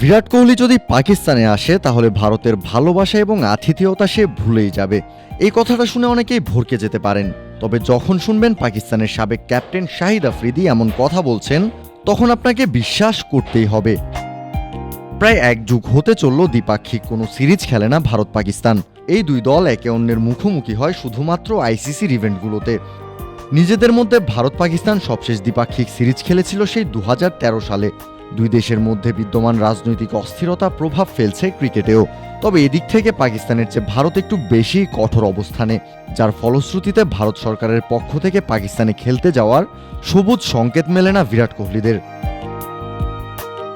বিরাট কোহলি যদি পাকিস্তানে আসে, তাহলে ভারতের ভালোবাসা এবং আতিথেয়তা সে ভুলেই যাবে। এই কথাটা শুনে অনেকেই ভরকে যেতে পারেন। তবে যখন শুনবেন পাকিস্তানের সাবেক ক্যাপ্টেন শাহিদ আফ্রিদি এমন কথা বলছেন, তখন আপনাকে বিশ্বাস করতেই হবে। প্রায় এক যুগ হতে চলল দ্বিপাক্ষিক, কোনো সিরিজ খেলে না ভারত পাকিস্তান এই দুই দল একে অন্যের মুখোমুখি হয় শুধুমাত্র আইসিসির ইভেন্টগুলোতে। নিজেদের মধ্যে ভারত পাকিস্তান সবশেষ দ্বিপাক্ষিক সিরিজ খেলেছিল সেই দু হাজার তেরো সালে। দুই দেশের মধ্যে বিদ্যমান রাজনৈতিক অস্থিরতা প্রভাব ফেলছে ক্রিকেটেও। তবে এদিক থেকে পাকিস্তানের চেয়ে ভারত একটু বেশি কঠোর অবস্থানে, যার ফলশ্রুতিতে ভারত সরকারের পক্ষ থেকে পাকিস্তানে খেলতে যাওয়ার সবুজ সংকেত মেলে না বিরাট কোহলিদের।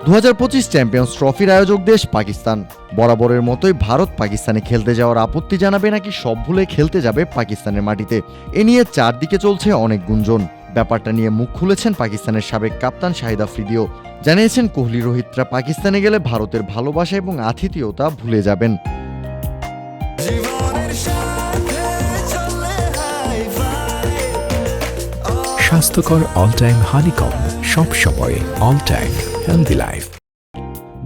দু হাজার পঁচিশ চ্যাম্পিয়ন্স ট্রফির আয়োজক দেশ পাকিস্তান। বরাবরের মতোই ভারত পাকিস্তানে খেলতে যাওয়ার আপত্তি জানাবে নাকি সব ভুলে খেলতে যাবে পাকিস্তানের মাটিতে। এ নিয়ে চারদিকে চলছে অনেক গুঞ্জন। ব্যাপারটা নিয়ে মুখ খুলেছেন পাকিস্তানের সাবেক কাপ্তান শাহিদ আফ্রিদিও। জানিয়েছেন কোহলি রোহিতরা পাকিস্তানে গেলে ভারতের ভালোবাসা এবং আতিথেয়তা ভুলে যাবেন। স্বাস্থ্যকর অল টাইম হানিকম সব সময় অল টাইম হেলদি লাইফ।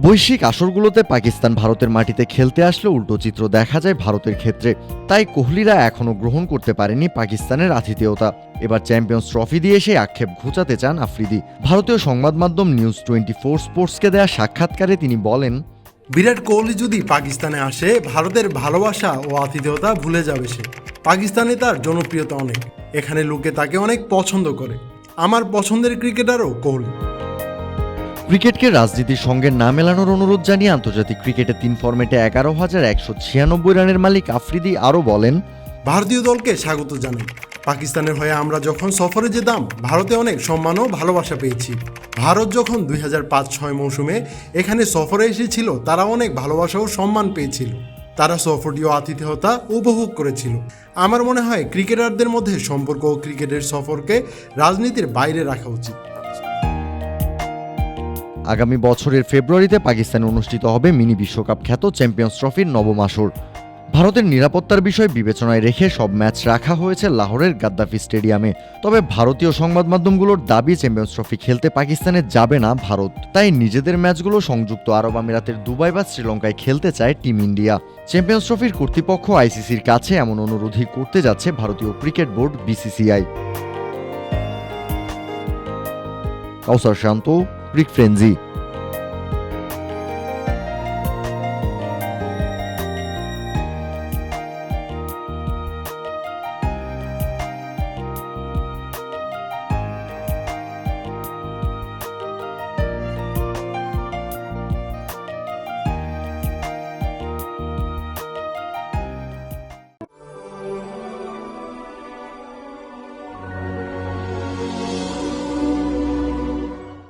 বৈশ্বিক আসরগুলোতে পাকিস্তান ভারতের মাটিতে খেলতে আসলে উল্টো চিত্র দেখা যায় ভারতের ক্ষেত্রে। তাই কোহলিরা এখনও গ্রহণ করতে পারেনি পাকিস্তানের আতিথেয়তা। এবার চ্যাম্পিয়ন্স ট্রফি দিয়ে সেই আক্ষেপ ঘুচাতে চান আফ্রিদি। ভারতীয় সংবাদ মাধ্যম নিউজ টোয়েন্টি ফোর স্পোর্টসকে দেয়া সাক্ষাৎকারে তিনি বলেন, বিরাট কোহলি যদি পাকিস্তানে আসে, ভারতের ভালোবাসা ও আতিথেয়তা ভুলে যাবে সে। পাকিস্তানে তার জনপ্রিয়তা অনেক। এখানে লোকে তাকে অনেক পছন্দ করে। আমার পছন্দের ক্রিকেটারও কোহলি। ক্রিকেটকে রাজনীতির সঙ্গে না মেলানোর অনুরোধ জানিয়ে আন্তর্জাতিক ক্রিকেটে তিন ফর্মেটে এগারো হাজার একশো ছিয়ানব্বই রানের মালিক আফ্রিদি আরও বলেন, ভারতীয় দলকে স্বাগত জানাই। পাকিস্তানের হয়ে আমরা যখন সফরে যেতাম, ভারতে অনেক সম্মান ও ভালোবাসা পেয়েছি। ভারত যখন দুই হাজার পাঁচ ছয় মৌসুমে এখানে সফরে এসেছিল, তারা অনেক ভালোবাসা ও সম্মান পেয়েছিল। তারা সফরটি ও আতিথেয়তা উপভোগ করেছিল। আমার মনে হয় ক্রিকেটারদের মধ্যে সম্পর্ক ও ক্রিকেটের সফরকে রাজনীতির বাইরে রাখা উচিত। আগামী বছরের ফেব্রুয়ারিতে পাকিস্তানে অনুষ্ঠিত হবে মিনি বিশ্বকাপ খ্যাত চ্যাম্পিয়ন্স ট্রফির নবম আসর। ভারতের নিরাপত্তার বিষয় বিবেচনায় রেখে সব ম্যাচ রাখা হয়েছে লাহোরের গাদ্দাফি স্টেডিয়ামে। তবে ভারতীয় সংবাদ মাধ্যমগুলোর দাবি, চ্যাম্পিয়ন্স ট্রফি খেলতে পাকিস্তানে যাবে না ভারত। তাই নিজেদের ম্যাচগুলো সংযুক্ত আরব আমিরাতের দুবাই বা শ্রীলঙ্কায় খেলতে চায় টিম ইন্ডিয়া। চ্যাম্পিয়ন্স ট্রফির কর্তৃপক্ষ আইসিসির কাছে এমন অনুরোধই করতে যাচ্ছে ভারতীয় cricket board BCCI. Kausar Shanta Rick Frenzy.